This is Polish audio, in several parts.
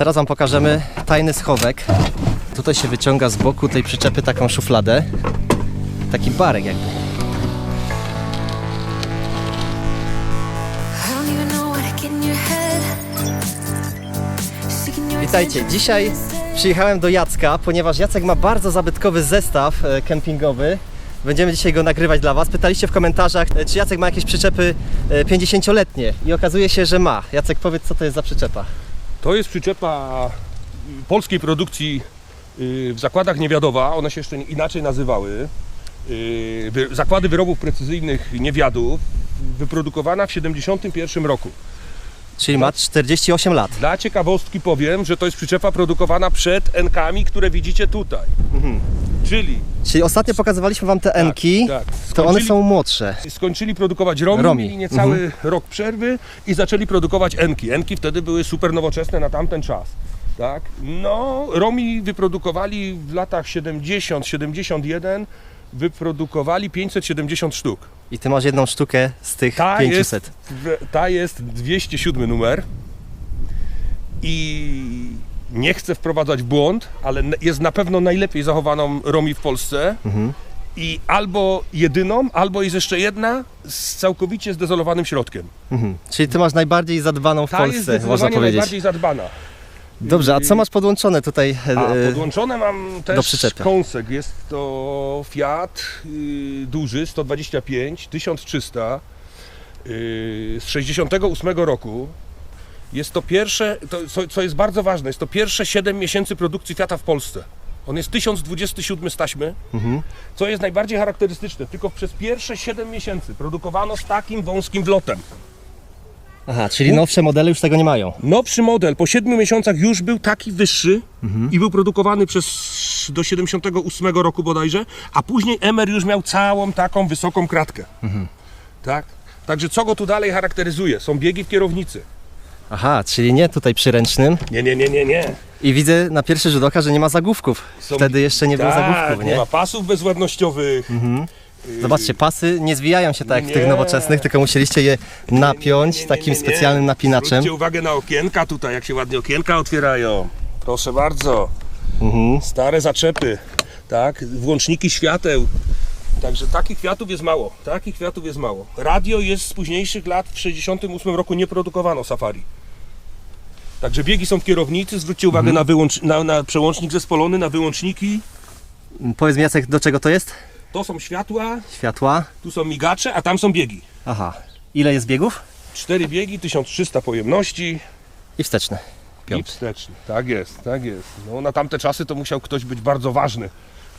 Teraz Wam pokażemy tajny schowek. Tutaj się wyciąga z boku tej przyczepy taką szufladę. Taki barek jakby. Witajcie, dzisiaj przyjechałem do Jacka, ponieważ Jacek ma bardzo zabytkowy zestaw e, kempingowy. Będziemy dzisiaj go nagrywać dla Was. Pytaliście w komentarzach, e, czy Jacek ma jakieś przyczepy e, 50-letnie i okazuje się, że ma. Jacek, powiedz, co to jest za przyczepa. To jest przyczepa polskiej produkcji y, w zakładach Niewiadowa. One się jeszcze inaczej nazywały. Y, Zakłady wyrobów precyzyjnych Niewiadów. Wyprodukowana w 71 roku. Czyli ma 48 lat. Dla ciekawostki powiem, że to jest przyczepa produkowana przed Enkami, które widzicie tutaj. Czyli Czyli ostatnio pokazywaliśmy Wam te Enki, tak. To one są młodsze. skończyli produkować Romi, Romi. mieli niecały rok przerwy i zaczęli produkować Enki. Enki wtedy były super nowoczesne na tamten czas. Tak? No, Romi wyprodukowali w latach 70-71 wyprodukowali 570 sztuk. I Ty masz jedną sztukę z tych Ta 500. jest, ta jest 207 numer i nie chcę wprowadzać w błąd, ale jest na pewno najlepiej zachowaną Romi w Polsce. Mhm. I albo jedyną, albo jest jeszcze jedna z całkowicie zdezolowanym środkiem. Mhm. Czyli Ty masz najbardziej zadbaną w Ta jest Polsce, można zdecydowanie powiedzieć. najbardziej zadbana. Dobrze, a co masz podłączone tutaj? e, A e, podłączone mam do też przyczepy. kąsek. Jest to Fiat y, duży 125 1300 y, z 68 roku. Jest to pierwsze, to, co, co jest bardzo ważne, jest to pierwsze 7 miesięcy produkcji Fiata w Polsce. On jest 1027 z taśmy. Mhm. Co jest najbardziej charakterystyczne, tylko przez pierwsze 7 miesięcy produkowano z takim wąskim wlotem. Aha, czyli nowsze modele już tego nie mają. Nowszy model po 7 miesiącach już był taki wyższy i był produkowany przez do 78 roku bodajże, a później Emer już miał całą taką wysoką kratkę. Tak? Także co go tu dalej charakteryzuje? Są biegi w kierownicy. Aha, czyli nie tutaj przyręcznym. Nie, nie, nie, nie, nie. I widzę na pierwszy rzut oka, że nie ma zagłówków. Są- Wtedy jeszcze nie było tak, zagłówków, nie nie? ma pasów bezładnościowych. Y, Zobaczcie, pasy nie zwijają się tak jak w tych Nie. nowoczesnych, tylko musieliście je napiąć Nie, nie, nie, takim nie, nie. specjalnym napinaczem. Zwróćcie uwagę na okienka tutaj, jak się ładnie okienka otwierają. Proszę bardzo. Mhm. Stare zaczepy, tak? Włączniki świateł. Także takich kwiatów jest mało. Takich kwiatów jest mało. Radio jest z późniejszych lat. W 68 roku nie produkowano Safari. Także biegi są w kierownicy. Zwróćcie uwagę Mhm. na, wyłącz... na, na przełącznik zespolony, na wyłączniki. Powiedz mi Jacek, do czego to jest? To są światła, Światła. tu są migacze, a tam są biegi. Aha. Ile jest biegów? Cztery biegi, 1300 pojemności. I wsteczny. I Piąty. wsteczny. Tak jest, tak jest. No, na tamte czasy to musiał ktoś być bardzo ważny.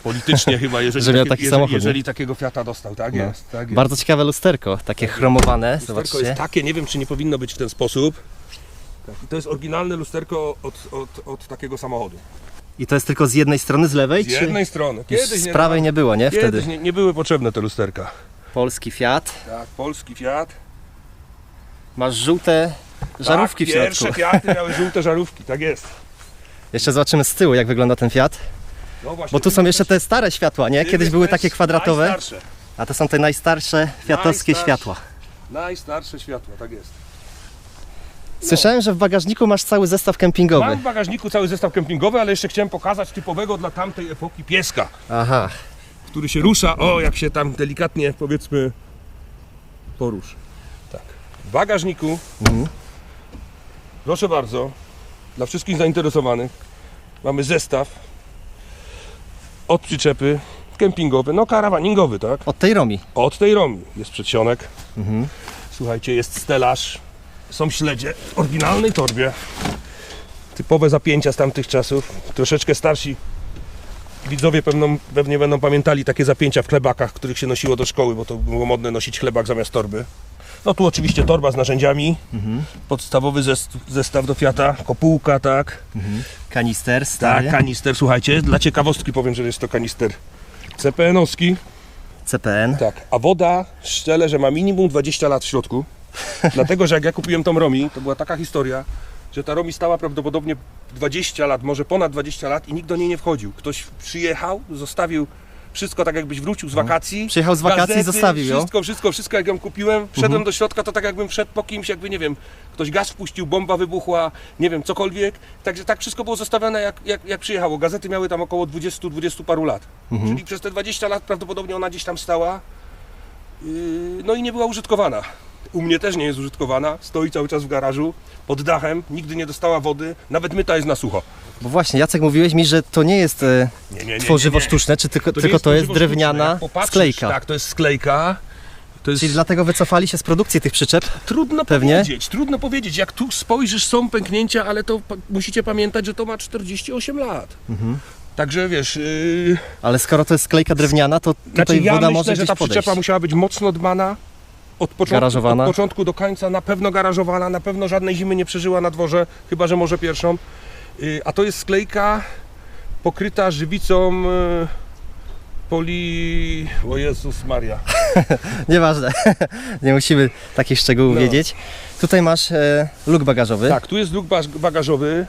Politycznie chyba, jeżeli, Że miał taki jeżeli, samochód, jeżeli takiego Fiata dostał. Tak No. jest, tak jest. Bardzo ciekawe lusterko, takie chromowane, Lusterko zobaczcie. jest takie, nie wiem czy nie powinno być w ten sposób. Tak, i to jest oryginalne lusterko od, od, od takiego samochodu. I to jest tylko z jednej strony, z lewej? Z jednej strony. Kiedyś z nie, prawej nie było, nie? Wtedy. nie, nie były potrzebne te lusterka. Polski Fiat. Tak, polski Fiat. Masz żółte żarówki tak, w Pierwsze środku. Fiaty miały żółte żarówki, tak jest. Jeszcze zobaczymy z tyłu, jak wygląda ten Fiat. No właśnie, Bo tu są jeszcze te stare światła, nie? Kiedyś były takie kwadratowe, Najstarsze, a to są te najstarsze fiatowskie Najstarsze. światła. najstarsze światła, tak jest. Słyszałem, że w bagażniku masz cały zestaw kempingowy. Mam w bagażniku cały zestaw kempingowy, ale jeszcze chciałem pokazać typowego dla tamtej epoki pieska, Aha. który się rusza, o jak się tam delikatnie powiedzmy poruszy. Tak. W bagażniku, Mhm. proszę bardzo, dla wszystkich zainteresowanych mamy zestaw od przyczepy kempingowy, no karawaningowy, tak? Od tej Romi. Od tej Romi jest przedsionek. Mhm. Słuchajcie, jest stelaż. Są śledzie w oryginalnej torbie. Typowe zapięcia z tamtych czasów. Troszeczkę starsi widzowie pewno, pewnie będą pamiętali takie zapięcia w chlebakach, których się nosiło do szkoły, bo to było modne nosić chlebak zamiast torby. No tu oczywiście torba z narzędziami. Podstawowy zest- zestaw do Fiata, kopułka, tak. Kanister stary. Tak, kanister, słuchajcie, dla ciekawostki powiem, że jest to kanister CPN-owski. CPN. Tak, a woda, szczerze, że ma minimum 20 lat w środku. Dlatego, że jak ja kupiłem tą Romi, to była taka historia, że ta Romi stała prawdopodobnie 20 lat, może ponad 20 lat i nikt do niej nie wchodził. Ktoś przyjechał, zostawił Wszystko tak jakbyś wrócił z wakacji. Przyjechał z wakacji i Gazety, zostawił ją. Wszystko, wszystko, wszystko jak ją kupiłem. Wszedłem Mhm. do środka, to tak jakbym wszedł po kimś, jakby nie wiem, ktoś gaz wpuścił, bomba wybuchła, nie wiem, cokolwiek. Także tak wszystko było zostawione jak, jak, jak przyjechało. Gazety miały tam około 20-20 paru lat. Mhm. Czyli przez te 20 lat prawdopodobnie ona gdzieś tam stała. Yy, No i nie była użytkowana. U mnie też nie jest użytkowana. Stoi cały czas w garażu, pod dachem, nigdy nie dostała wody, nawet myta jest na sucho. Bo właśnie, Jacek, mówiłeś mi, że to nie jest e, Nie, nie, nie, tworzywo sztuczne, czy tylko to, tylko to jest tworzywo sztuczne. drewniana sklejka. Tak, to jest sklejka. To jest Czyli dlatego wycofali się z produkcji tych przyczep. trudno Pewnie. powiedzieć, trudno powiedzieć. Jak tu spojrzysz, są pęknięcia, ale to musicie pamiętać, że to ma 48 lat. Mhm. Także wiesz, yy, Ale skoro to jest sklejka drewniana, to tutaj znaczy ja woda myślę, może że ta podejść. przyczepa musiała być mocno dbana. Od początku, od początku do końca na pewno garażowana, na pewno żadnej zimy nie przeżyła na dworze, chyba że może pierwszą. Yy, a to jest sklejka pokryta żywicą yy, poli... O Jezus Maria. Nieważne, nie musimy takich szczegółów No. wiedzieć. Tutaj masz e, luk bagażowy. Tak, tu jest luk bagażowy,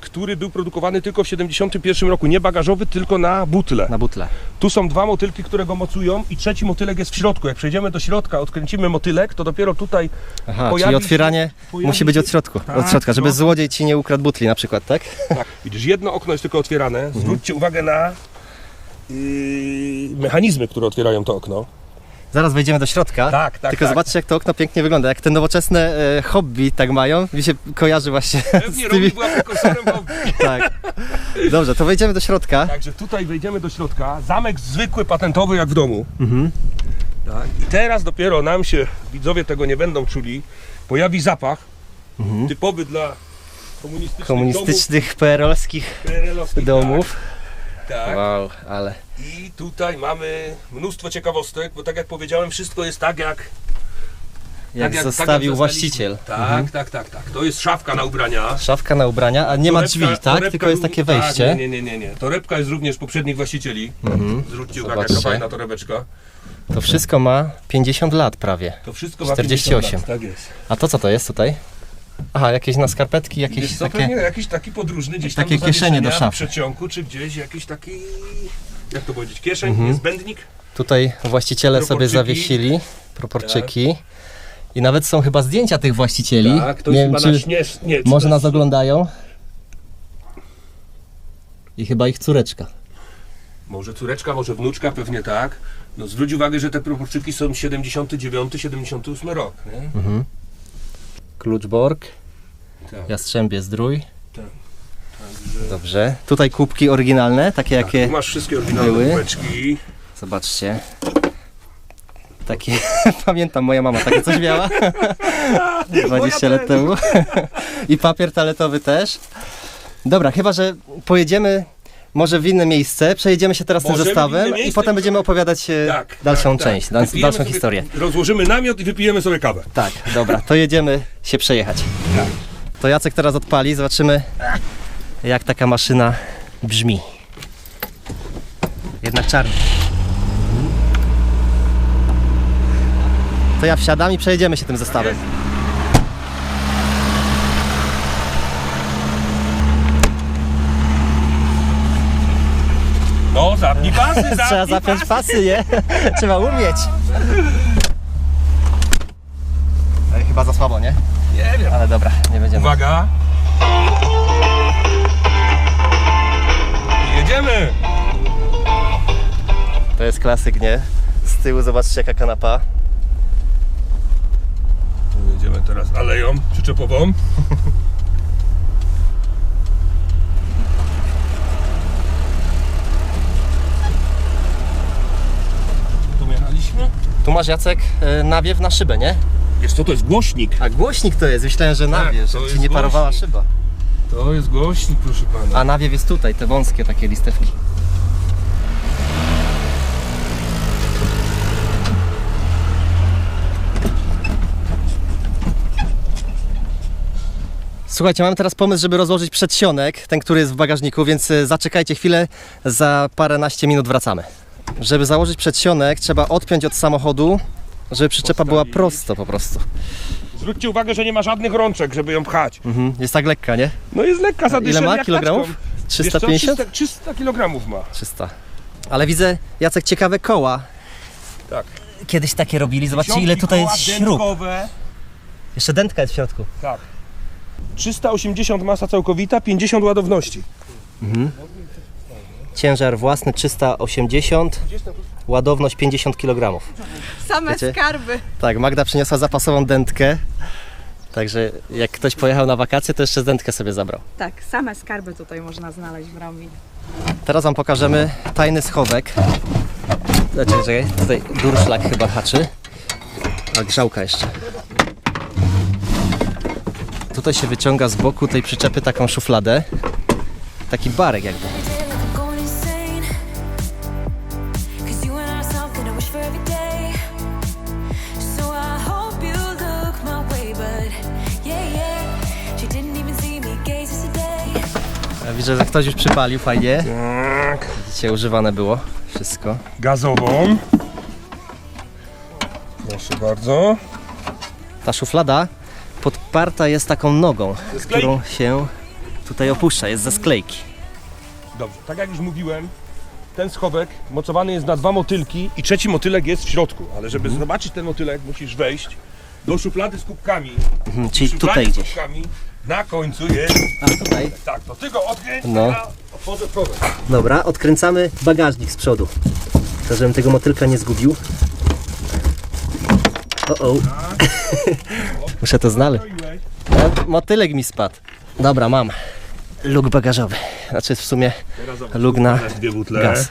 który był produkowany tylko w 71 roku. Nie bagażowy, tylko na butle. Na butle. Tu są dwa motylki, które go mocują i trzeci motylek jest w środku. Jak przejdziemy do środka, odkręcimy motylek, to dopiero tutaj Aha, Pojawi czyli otwieranie pojawi musi być od środku, Tak, od środka, żeby no. złodziej ci nie ukradł butli na przykład, tak? Tak, widzisz, jedno okno jest tylko otwierane. Mhm. Zwróćcie uwagę na yy, mechanizmy, które otwierają to okno. Zaraz wejdziemy do środka. Tak, tak, Tylko tak. zobaczcie jak to okno pięknie wygląda. Jak te nowoczesne e, hobby tak mają, mi się kojarzy właśnie Pewnie z tymi... Była prekursorem hobby. Tak. Dobrze, to wejdziemy do środka. Także tutaj wejdziemy do środka. Zamek zwykły, patentowy, jak w domu. Mhm. Tak. I teraz dopiero nam się, widzowie tego nie będą czuli, pojawi zapach typowy dla komunistycznych, Komunistycznych, PRL-owskich domów, PRL-owskich, domów. Tak, tak. Wow, ale... I tutaj mamy mnóstwo ciekawostek, bo tak jak powiedziałem, wszystko jest tak jak, Jak tak jak zostawił tak jak właściciel. Tak, Mhm. tak, tak, tak. To jest szafka na ubrania. Szafka na ubrania, a nie ma Torebka- drzwi, tak? Tylko jest takie wejście. Tak, nie, nie, nie, nie. Torebka jest również poprzednich właścicieli. Mhm. Zwróćcie uwagę, jaka fajna torebeczka. To wszystko ma 50 lat prawie. To wszystko ma 48. 50 lat, Tak jest. A to co to jest tutaj? Aha, jakieś na skarpetki, Wiesz jakieś co, takie... pewnie jakiś taki podróżny gdzieś tam Takie do kieszenie do szafy. w przeciągu, czy gdzieś jakiś taki, jak to powiedzieć, kieszeń, Mhm. niezbędnik. Tutaj właściciele sobie zawiesili proporczyki. I nawet są chyba zdjęcia tych właścicieli. Tak, to nie wiem, czy śnież... Nie, czy może nas oglądają. I chyba ich córeczka. Może córeczka, może wnuczka, pewnie tak. No zwróć uwagę, że te proporczyki są 79-78 rok, nie? Kluczborg, Tak. Jastrzębie Zdrój. Także... Dobrze. Tutaj kubki oryginalne, takie Tak, jakie... tu masz wszystkie oryginalne były. kubeczki. Zobaczcie. Takie, pamiętam, moja mama takie coś miała 20 lat temu. I papier toaletowy też. Dobra, chyba że pojedziemy może w inne miejsce, przejedziemy się teraz tym Możemy w zestawem inne i miejsce, potem będziemy opowiadać e, Tak, dalszą tak, część, tak. dal- Wypijemy dalszą sobie- historię. Rozłożymy namiot i wypijemy sobie kawę. Tak, dobra, to jedziemy się przejechać. Tak. To Jacek teraz odpali, zobaczymy jak taka maszyna brzmi. Jednak czarny. To ja wsiadam i przejedziemy się tym zestawem. Zapnij pasy, zapnij Trzeba zapiąć pasy, nie? Trzeba umieć. Ej, chyba za słabo, nie? Nie wiem. Ale dobra, nie będziemy. Uwaga. Jedziemy. To jest klasyk, nie? Z tyłu zobaczcie jaka kanapa. Jedziemy teraz aleją przyczepową. Tu jechaliśmy? Tu masz Jacek e, nawiew na szybę, nie? Wiesz co, to jest głośnik. A głośnik to jest, myślałem, że Tak, nawiew, to żeby ci jest nie parowała głośnik. szyba. To jest głośnik, proszę pana. A nawiew jest tutaj, te wąskie takie listewki. Słuchajcie, mamy teraz pomysł, żeby rozłożyć przedsionek, ten, który jest w bagażniku, więc e, zaczekajcie chwilę, za paręnaście minut wracamy. Żeby założyć przedsionek, trzeba odpiąć od samochodu, żeby przyczepa była Postawić. prosto po prostu. Zwróćcie uwagę, że nie ma żadnych rączek, żeby ją pchać. Mhm, jest tak lekka, nie? No jest lekka Ile ma jak kilogramów? taczką. Wiesz co, 350? 300, 300 kg ma. 300. Ale widzę, Jacek, ciekawe koła. Tak. Kiedyś takie robili. Zobaczcie, ile tutaj jest śrub. Dętkowe. Jeszcze dętka jest w środku. Tak. 380 masa całkowita, 50 ładowności. Ciężar własny 380, ładowność 50 kg. Same Wiecie? skarby. Tak, Magda przyniosła zapasową dętkę. Także jak ktoś pojechał na wakacje, to jeszcze dętkę sobie zabrał. Tak, same skarby tutaj można znaleźć w Romi. Teraz Wam pokażemy tajny schowek. Czekaj, tutaj durszlak chyba haczy. A grzałka jeszcze. Tutaj się wyciąga z boku tej przyczepy taką szufladę. Taki barek jakby. Że ktoś już przypalił fajnie. Tak. Widzicie, używane było wszystko. Gazową. Proszę bardzo. Ta szuflada podparta jest taką nogą, którą się tutaj opuszcza, jest ze sklejki. Dobrze, tak jak już mówiłem, ten schowek mocowany jest na dwa motylki i trzeci motylek jest w środku. Ale żeby zobaczyć ten motylek, musisz wejść do szuflady z kubkami. Mhm, Czyli tutaj z gdzieś. kubkami na końcu jest. A tutaj. Tak, to ty go odkręć, No. no. ja otworzę. Dobra, odkręcamy bagażnik z przodu. To żebym tego motylka nie zgubił. O, o. Muszę to znaleźć. E, Motylek mi spadł. Dobra, mam. Luk bagażowy. Znaczy w sumie luk na dwie butle. gaz.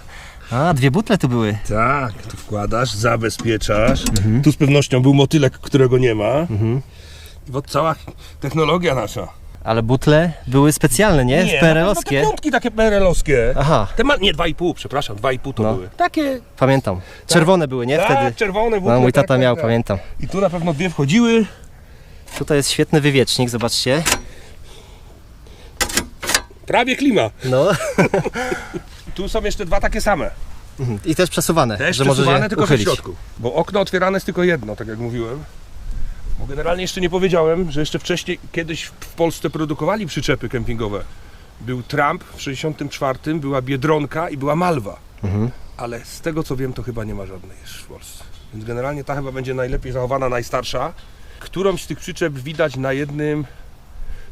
A, dwie butle tu były. Tak, tu wkładasz, zabezpieczasz. Mhm. Tu z pewnością był motylek, którego nie ma. I bo cała technologia nasza. Ale butle były specjalne, nie? no te PRL-owskie. piątki takie PRL-owskie. Aha, Te ma... Nie, 2,5, przepraszam, 2,5 to No. były. Takie, pamiętam. Czerwone były, nie? tak, Wtedy. czerwone butle. No, mój tak, tata tak, miał, tak. pamiętam. I tu na pewno dwie wchodziły. Tutaj jest świetny wywiecznik, zobaczcie. Prawie klima. No. Tu są jeszcze dwa takie same. I też przesuwane, Też że przesuwane, tylko że w uchylić. środku. Bo okno otwierane jest tylko jedno, tak jak mówiłem. Generalnie jeszcze nie powiedziałem, że jeszcze wcześniej kiedyś w Polsce produkowali przyczepy kempingowe. Był Trump w 64, była Biedronka i była Malwa. Mhm. Ale z tego co wiem, to chyba nie ma żadnej już w Polsce. Więc generalnie ta chyba będzie najlepiej zachowana, najstarsza. Którąś z tych przyczep widać na jednym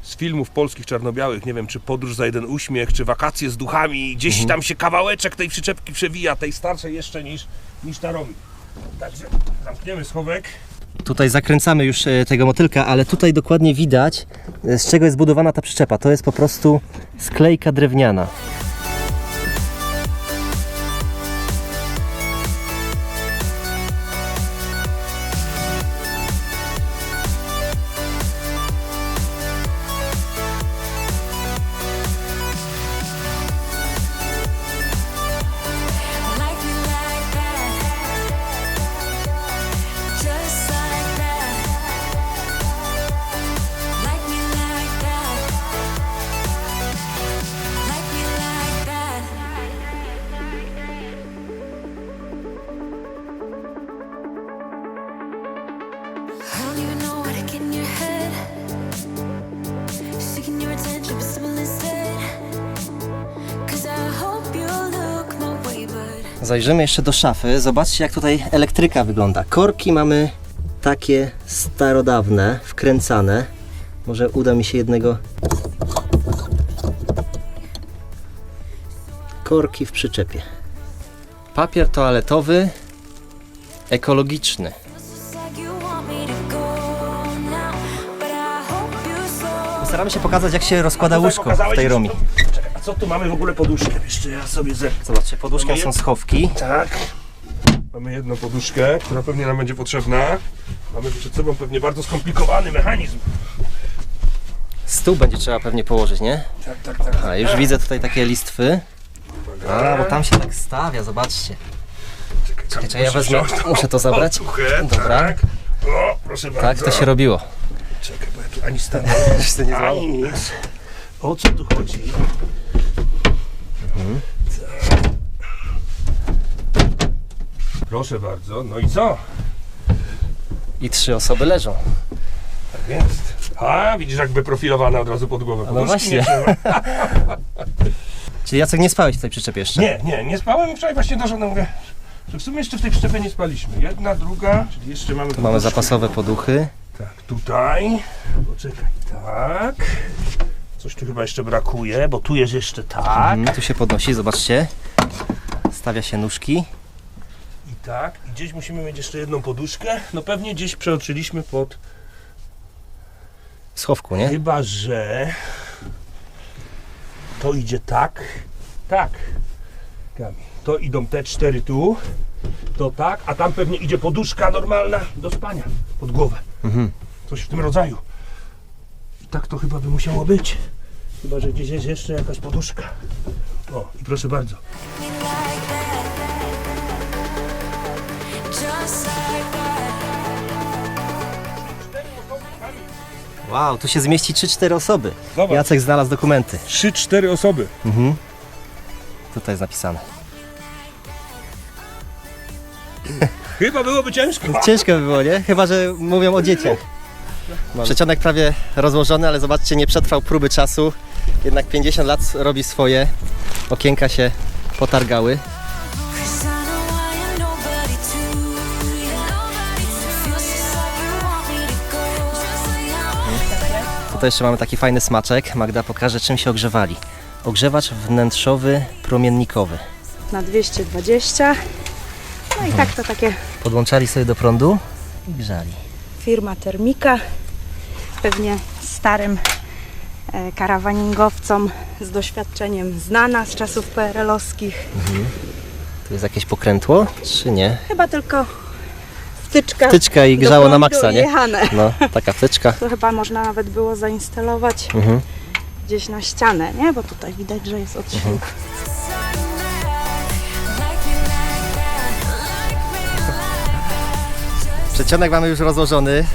z filmów polskich czarno-białych. Nie wiem, czy Podróż za jeden uśmiech, czy Wakacje z duchami. Gdzieś Mhm. tam się kawałeczek tej przyczepki przewija, tej starszej jeszcze niż, niż ta robi. Także zamkniemy schowek. Tutaj zakręcamy już e, tego motylka, ale tutaj dokładnie widać, e, z czego jest zbudowana ta przyczepa. To jest po prostu sklejka drewniana. Zajrzymy jeszcze do szafy. Zobaczcie, jak tutaj elektryka wygląda. Korki mamy takie starodawne, wkręcane. Może uda mi się jednego. Korki w przyczepie. Papier toaletowy, ekologiczny. Staramy się pokazać, jak się rozkłada Tutaj łóżko w tej romi. Czekaj, co tu mamy w ogóle poduszkę? Jeszcze ja sobie zerknę. Zobaczcie, pod łóżkiem są schowki. Tak. Mamy jedną poduszkę, która pewnie nam będzie potrzebna. Mamy przed sobą pewnie bardzo skomplikowany mechanizm. Stół będzie trzeba pewnie położyć, nie? Tak, tak, tak. A już widzę tutaj takie listwy. A, bo tam się tak stawia, zobaczcie. Czekaj, czekaj, ja wezmę, muszę to zabrać. Otuchę, Dobra. Tak. O, proszę Tak bardzo. to się robiło. Czekaj, bo ja tu ani stanę, ani nic. O co tu chodzi? Mhm. Proszę bardzo, no i co? I trzy osoby leżą. Tak jest. A, widzisz jakby profilowana od razu pod głowę. no Poduszki właśnie. Czyli Jacek nie spałeś w tej przyczepie jeszcze? Nie, nie, nie spałem i wczoraj właśnie doszedłem, mówię, że w sumie jeszcze w tej przyczepie nie spaliśmy. Jedna, druga, czyli jeszcze mamy... Tu mamy zapasowe poduchy. Tak, tutaj. Poczekaj, tak. Coś tu chyba jeszcze brakuje, bo tu jest jeszcze tak. Mhm, tu się podnosi, zobaczcie. Stawia się nóżki. I tak. I gdzieś musimy mieć jeszcze jedną poduszkę. No pewnie gdzieś przeoczyliśmy pod... W schowku, nie? Chyba, że... To idzie tak. Tak. To idą te cztery tu. To tak, a tam pewnie idzie poduszka normalna do spania. Pod głowę. Mhm. Coś w tym rodzaju. I tak to chyba by musiało być. Chyba, że gdzieś jest jeszcze jakaś poduszka. O, i proszę bardzo. Wow, tu się zmieści 3-4 osoby. Zobacz. Jacek znalazł dokumenty. Trzy, cztery osoby. Mhm. Tutaj jest napisane. Chyba byłoby ciężko. Ciężko by było, nie? Chyba, że mówią o dzieciach. Przecionek prawie rozłożony, ale zobaczcie, nie przetrwał próby czasu. Jednak 50 lat robi swoje. Okienka się potargały. Tutaj jeszcze mamy taki fajny smaczek. Magda pokaże, czym się ogrzewali. Ogrzewacz wnętrzowy, promiennikowy. Na 220. No i tak to takie Podłączali sobie do prądu i grzali. firma Termika. Pewnie starym karawaningowcom z doświadczeniem znana z czasów PRL-owskich. Tu jest jakieś pokrętło, czy nie? Chyba tylko wtyczka. Wtyczka i grzało na maksa, nie? Jechane. No, taka wtyczka. To chyba można nawet było zainstalować Mhm. gdzieś na ścianę, nie? Bo tutaj widać, że jest odśwież. Mhm. Przecionek mamy już rozłożony.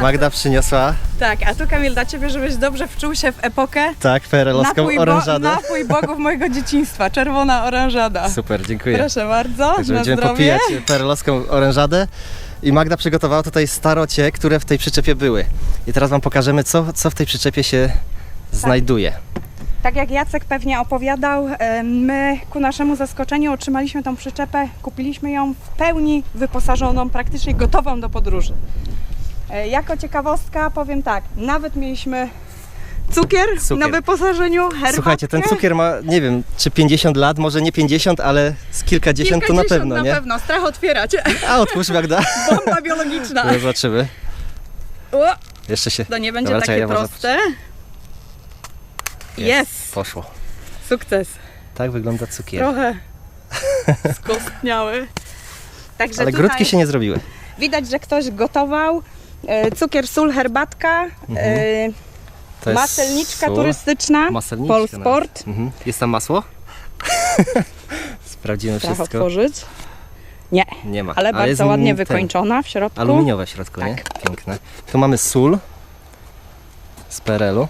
Magda przyniosła, Tak, a tu Kamil dla Ciebie, żebyś dobrze wczuł się w epokę. tak, PRL-owską Napój, bo, orężadę. napój bogów mojego dzieciństwa, czerwona orężada. Super, dziękuję. Proszę bardzo, Także na będziemy zdrowie. popijać perelowską orężadę. I Magda przygotowała tutaj starocie, które w tej przyczepie były. I teraz Wam pokażemy, co, co w tej przyczepie się znajduje. Tak jak Jacek pewnie opowiadał, e, my ku naszemu zaskoczeniu otrzymaliśmy tą przyczepę, kupiliśmy ją w pełni wyposażoną, praktycznie gotową do podróży. E, Jako ciekawostka powiem tak, nawet mieliśmy cukier, Cukier. na wyposażeniu, herbatkę. Słuchajcie, ten cukier ma, nie wiem, czy 50 lat, może nie 50, ale z kilkadziesiąt to na Kilkadziesiąt pewno, na nie? pewno, strach otwierać. A otwórz Magda. Bomba biologiczna. No, Zobaczymy. O, Jeszcze się... to nie będzie Dobra, takie czekaj, proste. Jest. Poszło. Sukces. Tak wygląda cukier. Trochę skostniały. Także Ale tutaj grudki się nie zrobiły. widać, że ktoś gotował. E, Cukier, sól, herbatka, e, To jest maselniczka sól. turystyczna, Maselniczka Polsport. Mhm. Jest tam masło? Sprawdzimy Trzeba wszystko. otworzyć. Nie, Nie ma. ale jest bardzo ładnie wykończona w środku. Aluminiowe w środku, nie? Tak. Piękne. Tu mamy sól z PRL-u.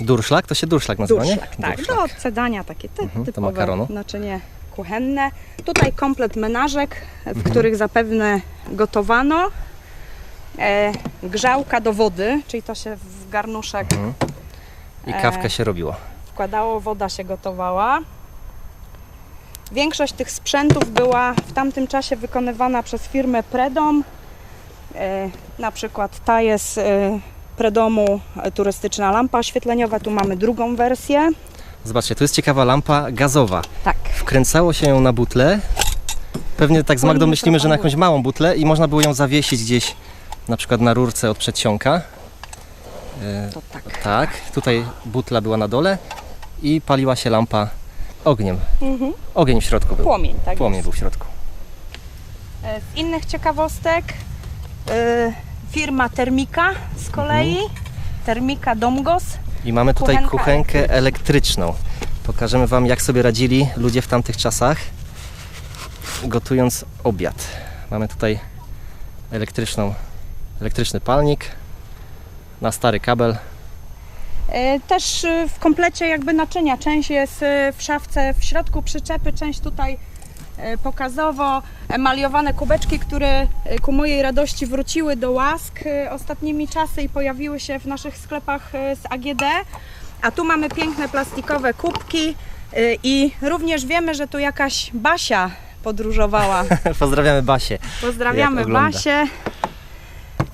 Durszlak? To się durszlak nazywa, nie? Durszlak, tak. Durszlak. Do odcedania takie ty, Mhm, do typowe makaronu. naczynie kuchenne. Tutaj komplet menażek, w Mhm. których zapewne gotowano. E, grzałka do wody, czyli to się w garnuszek I kawkę się robiło. wkładało, woda się gotowała. Większość tych sprzętów była w tamtym czasie wykonywana przez firmę Predom. E, na przykład ta jest e, Predomu e, turystyczna lampa oświetleniowa. Tu mamy drugą wersję. Zobaczcie, tu jest ciekawa lampa gazowa. Tak. Wkręcało się ją na butlę. Pewnie tak z Magdą myślimy, że na jakąś małą butlę i można było ją zawiesić gdzieś na przykład na rurce od przedsionka. E, To tak. tak, tutaj butla była na dole i paliła się lampa ogniem. Mhm. Ogień w środku był. Płomień, tak. Płomień jest. był w środku. E, Z innych ciekawostek e, firma Termika z kolei. Termika Domgos. I mamy tutaj kuchenkę elektryczną. Pokażemy Wam, jak sobie radzili ludzie w tamtych czasach, gotując obiad. Mamy tutaj elektryczną, elektryczny palnik na stary kabel. E, Też e, w komplecie jakby naczynia. Część jest e, w szafce w środku przyczepy, część tutaj pokazowo. Emaliowane kubeczki, które e, ku mojej radości wróciły do łask e, ostatnimi czasy i pojawiły się w naszych sklepach e, z AGD. A tu mamy piękne plastikowe kubki i również wiemy, że tu jakaś Basia podróżowała. Pozdrawiamy Basię. Pozdrawiamy. Basię.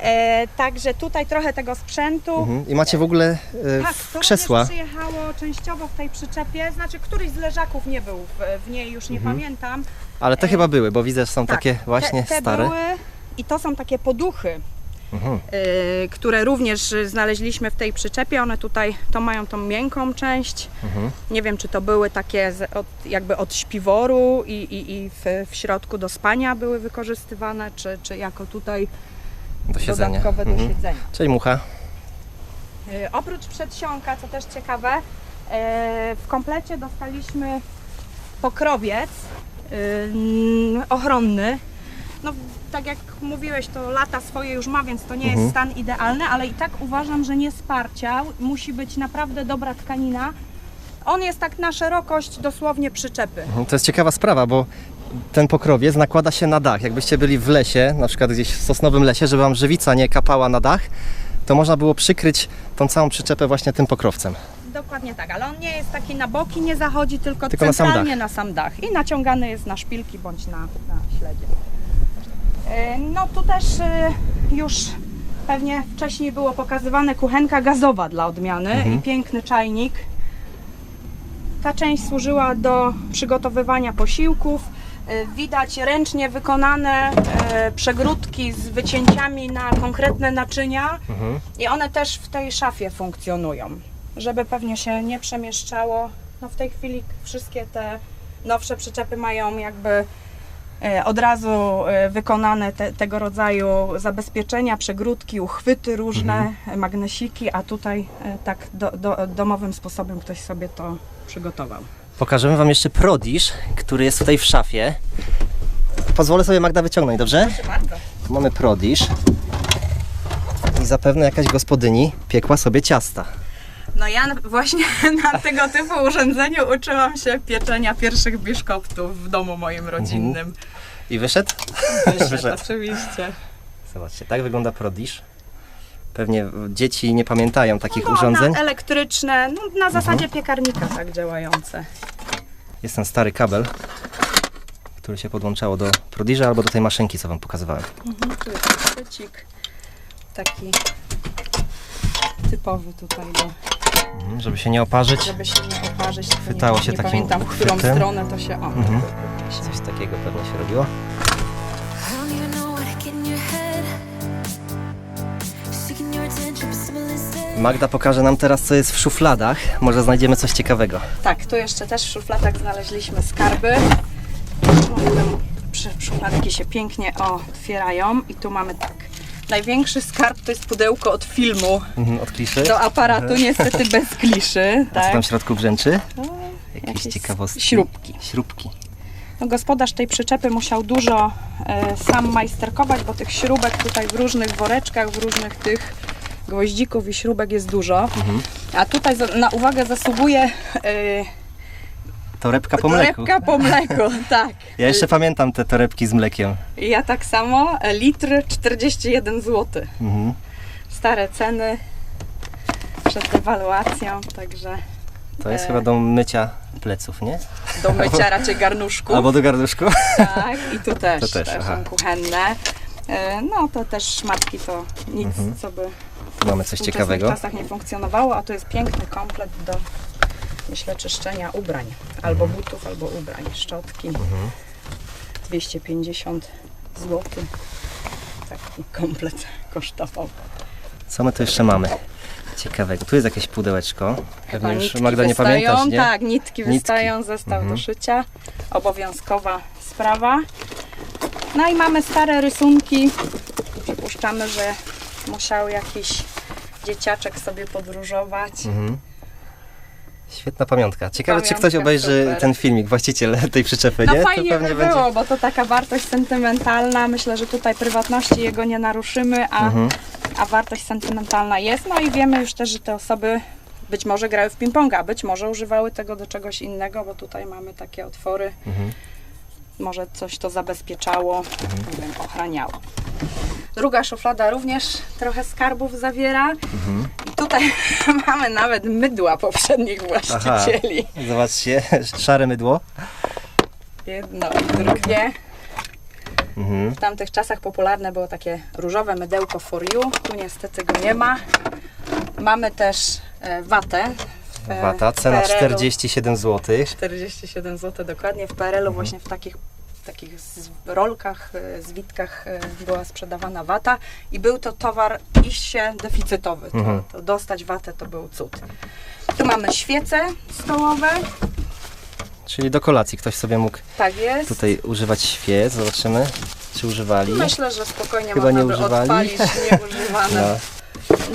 E, także tutaj trochę tego sprzętu. Mhm. I macie w ogóle e, Tak, to krzesła. również przyjechało częściowo w tej przyczepie, znaczy któryś z leżaków nie był w, w niej, już nie Mhm. pamiętam. Ale te chyba były, bo widzę, że są Tak, takie właśnie te, te stare. Były I to są takie poduchy, Mhm. y, które również y, znaleźliśmy w tej przyczepie. One tutaj to mają tą miękką część. Mhm. Nie wiem, czy to były takie z, od, jakby od śpiworu i, i, i w, w środku do spania były wykorzystywane, czy, czy jako tutaj Do siedzenia. dodatkowe do Mhm. siedzenia. Czyli mucha. Y, Oprócz przedsionka, co też ciekawe, y, w komplecie dostaliśmy pokrowiec mm, ochronny. No, tak jak mówiłeś, to lata swoje już ma, więc to nie Mhm. jest stan idealny, ale i tak uważam, że nie sparciał. Musi być naprawdę dobra tkanina. On jest tak na szerokość dosłownie przyczepy. Mhm. To jest ciekawa sprawa, bo ten pokrowiec nakłada się na dach. Jakbyście byli w lesie, na przykład gdzieś w sosnowym lesie, żeby wam żywica nie kapała na dach, to można było przykryć tą całą przyczepę właśnie tym pokrowcem. Dokładnie tak, ale on nie jest taki na boki, nie zachodzi, tylko, Tylko na sam centralnie na sam dach. I naciągany jest na szpilki bądź na, na śledzie. E, No tu też e, już pewnie wcześniej było pokazywane kuchenka gazowa dla odmiany Mhm. i piękny czajnik. Ta część służyła do przygotowywania posiłków. E, Widać ręcznie wykonane e, przegródki z wycięciami na konkretne naczynia. Mhm. I one też w tej szafie funkcjonują, żeby pewnie się nie przemieszczało. No w tej chwili wszystkie te nowsze przyczepy mają jakby e, od razu wykonane te, tego rodzaju zabezpieczenia, przegródki, uchwyty różne, e, magnesiki, a tutaj tak do, do, domowym sposobem ktoś sobie to przygotował. Pokażemy wam jeszcze prodisz, który jest tutaj w szafie. Pozwolę sobie Magda wyciągnąć, dobrze? Proszę bardzo. Tu mamy prodisz. I zapewne jakaś gospodyni piekła sobie ciasta. No ja właśnie na tego typu urządzeniu uczyłam się pieczenia pierwszych biszkoptów w domu moim rodzinnym. I wyszedł? Wyszedł, Wyszedł. oczywiście. Zobaczcie, tak wygląda prodisz. Pewnie dzieci nie pamiętają takich No, urządzeń. Na elektryczne, no, na zasadzie piekarnika tak działające. Jest ten stary kabel, który się podłączało do Prodiża albo do tej maszynki, co Wam pokazywałem. Mhm, tu jest chwycik, taki typowy tutaj, do, Mhm, Żeby się nie oparzyć. żeby się nie oparzyć. Chwytało nie, się nie takim pamiętam, w którą chwytem. stronę to się... O, Mhm. Coś takiego pewnie się robiło. Magda pokaże nam teraz, co jest w szufladach. Może znajdziemy coś ciekawego. Tak, tu jeszcze też w szufladach znaleźliśmy skarby. Szufladki się pięknie otwierają i tu mamy tak. Największy skarb to jest pudełko od filmu Mhm, Od kliszy. do aparatu, niestety bez kliszy. A co Tak. tam w środku brzęczy? Jakieś Jakieś ciekawostki. śrubki. Śrubki. No, gospodarz tej przyczepy musiał dużo e, sam majsterkować, bo tych śrubek tutaj w różnych woreczkach, w różnych tych gwoździków i śrubek jest dużo. Mhm. A tutaj na uwagę zasługuje e, Torebka po mleku. torebka po mleku. tak. Ja jeszcze pamiętam te torebki z mlekiem. Ja tak samo, litr 41 zł. Mhm. Stare ceny przed dewaluacją, także To jest E. chyba do mycia pleców, nie? do mycia raczej garnuszków. Albo do garnuszku. Tak, i tu też, To też, też kuchenne. E, No to też szmatki to nic, Mhm. co by Tu mamy w coś ciekawego. czasach nie funkcjonowało, a to jest piękny komplet do myślę czyszczenia ubrań. Albo Mhm. butów, albo ubrań. Szczotki. 250 zł. Taki komplet kosztował. Co my tu jeszcze mamy? Ciekawego. Tu jest jakieś pudełeczko. Pewnie już Magda nie pamiętasz, nie? Tak, nitki, Nitki. wystają, zestaw Mhm. do szycia. Obowiązkowa sprawa. No i mamy stare rysunki. Przypuszczamy, że musiał jakiś dzieciaczek sobie podróżować. Mhm. Świetna pamiątka. Ciekawe, czy ktoś Pamiątka, obejrzy super. ten filmik, właściciel tej przyczepy, No nie? fajnie by było, bo to taka wartość sentymentalna. Myślę, że tutaj prywatności jego nie naruszymy, a, Mhm. a wartość sentymentalna jest. No i wiemy już też, że te osoby być może grały w ping-ponga, być może używały tego do czegoś innego, bo tutaj mamy takie otwory. Mhm. Może coś to zabezpieczało, nie wiem, ochraniało. Druga szuflada również trochę skarbów zawiera. I tutaj mamy nawet mydła poprzednich właścicieli. Zobaczcie, szare mydło. Jedno i drugie. Mhm. W tamtych czasach popularne było takie różowe mydełko for you. Tu niestety go nie ma. Mamy też e, watę. Wata, cena PRL-u 47 zł. 47 zł dokładnie. W PRL-u właśnie w takich, takich z- rolkach, e, zwitkach e, była sprzedawana wata i był to towar iście deficytowy. To, Mhm. to dostać watę to był cud. Tu mamy świece stołowe. Czyli do kolacji ktoś sobie mógł Tak jest. tutaj używać świec. Zobaczymy, czy używali. Myślę, że spokojnie Chyba można nie by używali. odpalić nieużywane. No.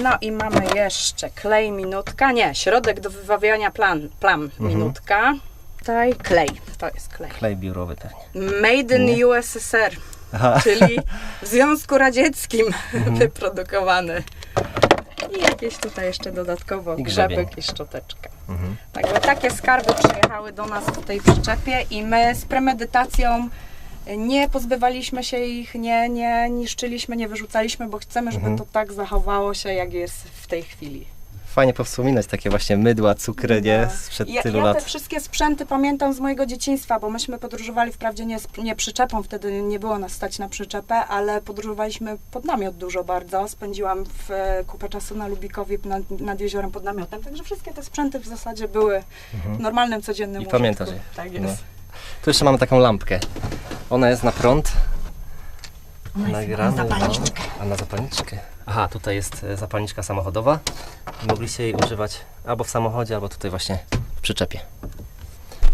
No i mamy jeszcze klej minutka, nie, środek do wywawiania plan, plam Mhm. minutka. Tutaj klej, to jest klej. Klej biurowy pewnie. Made in USSR, Aha. czyli w Związku Radzieckim Mhm. wyprodukowany. I jakieś tutaj jeszcze dodatkowo I grzebek i szczoteczka. Mhm. Także takie skarby przyjechały do nas w tej przyczepie i my z premedytacją nie pozbywaliśmy się ich, nie, nie niszczyliśmy, nie wyrzucaliśmy, bo chcemy, żeby Mhm. to tak zachowało się, jak jest w tej chwili. Fajnie powspominać takie właśnie mydła, cukry, nie? No. Sprzed Ja, tylu ja lat. te wszystkie sprzęty pamiętam z mojego dzieciństwa, bo myśmy podróżowali wprawdzie nie, nie przyczepą, wtedy nie było nas stać na przyczepę, ale podróżowaliśmy pod namiot dużo bardzo. Spędziłam w, e, kupę czasu na Lubikowie nad, nad jeziorem pod namiotem, także wszystkie te sprzęty w zasadzie były w normalnym, codziennym Mhm. I użytku. pamiętasz je. Tak No. jest. Tu jeszcze mamy taką lampkę. Ona jest na prąd. Ona jest na zapalniczkę. no. A na zapalniczkę. Aha, tutaj jest e, zapalniczka samochodowa. Mogliście jej używać albo w samochodzie, albo tutaj właśnie w przyczepie.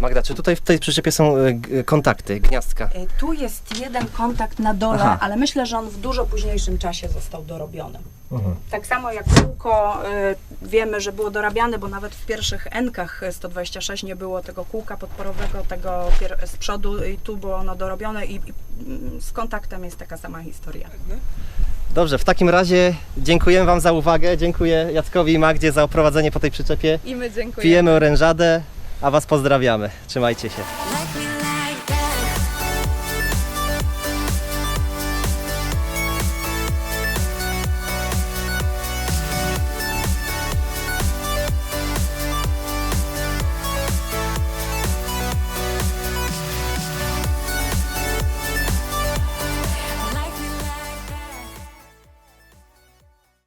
Magda, czy tutaj w tej przyczepie są e, g- kontakty, gniazdka? E, Tu jest jeden kontakt na dole, Aha. ale myślę, że on w dużo późniejszym czasie został dorobiony. Mhm. Tak samo jak kółko y, wiemy, że było dorabiane, bo nawet w pierwszych N-kach 126 nie było tego kółka podporowego, tego z przodu i tu było ono dorobione i, i mm, z kontaktem jest taka sama historia. Dobrze, w takim razie dziękujemy Wam za uwagę. Dziękuję Jackowi i Magdzie za oprowadzenie po tej przyczepie. I my dziękujemy. Pijemy orężadę, a Was pozdrawiamy. Trzymajcie się.